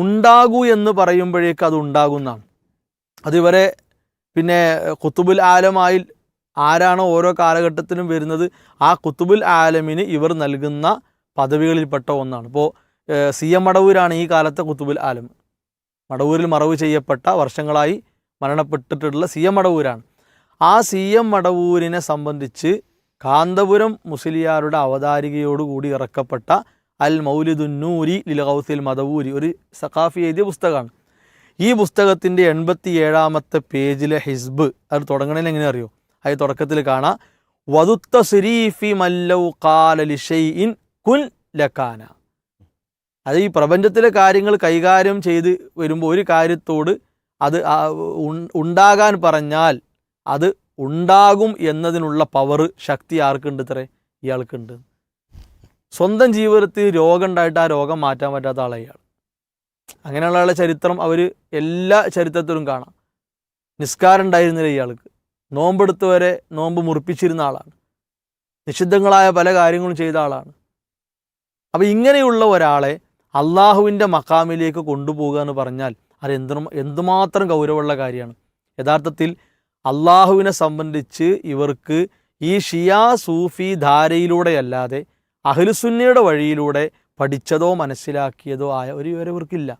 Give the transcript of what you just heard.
ഉണ്ടാകൂ എന്ന് പറയുമ്പോഴേക്ക് അത് ഉണ്ടാകുന്നതാണ്. അതിവരെ പിന്നെ കുത്തുബുൽ ആലമായി ആരാണോ ഓരോ കാലഘട്ടത്തിലും വരുന്നത് ആ കുത്തുബുൽ ആലമിന് ഇവർ നൽകുന്ന പദവികളിൽപ്പെട്ട ഒന്നാണ്. ഇപ്പോൾ സി എം മടവൂരാണ് ഈ കാലത്തെ കുത്തുബുൽ ആലം. മടവൂരിൽ മറവ് ചെയ്യപ്പെട്ട വർഷങ്ങളായി മരണപ്പെട്ടിട്ടുള്ള സി എം മടവൂരാണ്. ആ സി എം മടവൂരിനെ സംബന്ധിച്ച് കാന്തപുരം മുസ്ലിയാരുടെ അവതാരികയോടുകൂടി ഇറക്കപ്പെട്ട അൽ മൗലിദുന്നൂരി ലിൽ ഗൗസിൽ മദവൂരി ഒരു സഖാഫി എഴുതിയ പുസ്തകമാണ്. ഈ പുസ്തകത്തിന്റെ എൺപത്തി ഏഴാമത്തെ പേജിലെ ഹിസ്ബ് അത് തുടങ്ങണേൽ എങ്ങനെ അറിയോ? അത് തുടക്കത്തിൽ കാണാം. വതുത്ത സിരീഫി മല്ലൗ കാലലി ഷെയ്ഇൻ കുൻ ലക്കാന അത് ഈ പ്രപഞ്ചത്തിലെ കാര്യങ്ങൾ കൈകാര്യം ചെയ്ത് വരുമ്പോൾ ഒരു കാര്യത്തോട് അത് ഉണ്ടാകാൻ പറഞ്ഞാൽ അത് ഉണ്ടാകും എന്നതിനുള്ള പവർ ശക്തി ആർക്കുണ്ട് ഇത്രേ? ഇയാൾക്കുണ്ട്. സ്വന്തം ജീവിതത്തിൽ രോഗം ഉണ്ടായിട്ട് ആ രോഗം മാറ്റാൻ പറ്റാത്ത ആളെയാണ്. അങ്ങനെയുള്ള ആളെ ചരിത്രം അവർ എല്ലാ ചരിത്രത്തിലും കാണാം. നിസ്കാരം ഉണ്ടായിരുന്നില്ല ഇയാൾക്ക്. നോമ്പെടുത്ത് വരെ നോമ്പ് മുറിപ്പിച്ചിരുന്ന ആളാണ്. നിഷിദ്ധങ്ങളായ പല കാര്യങ്ങളും ചെയ്ത ആളാണ്. അപ്പോൾ ഇങ്ങനെയുള്ള ഒരാളെ അള്ളാഹുവിന്റെ മക്കാമിലേക്ക് കൊണ്ടുപോകുക എന്ന് പറഞ്ഞാൽ അത് എന്ത് എന്തുമാത്രം ഗൗരവമുള്ള കാര്യമാണ്. യഥാർത്ഥത്തിൽ അള്ളാഹുവിനെ സംബന്ധിച്ച് ഇവർക്ക് ഈ ഷിയാ സൂഫി ധാരയിലൂടെയല്ലാതെ അഹ്ലുസുന്നയുടെ വഴിയിലൂടെ പഠിച്ചതോ മനസ്സിലാക്കിയതോ ആയ ഒരു വിവരം ഇവർക്കില്ല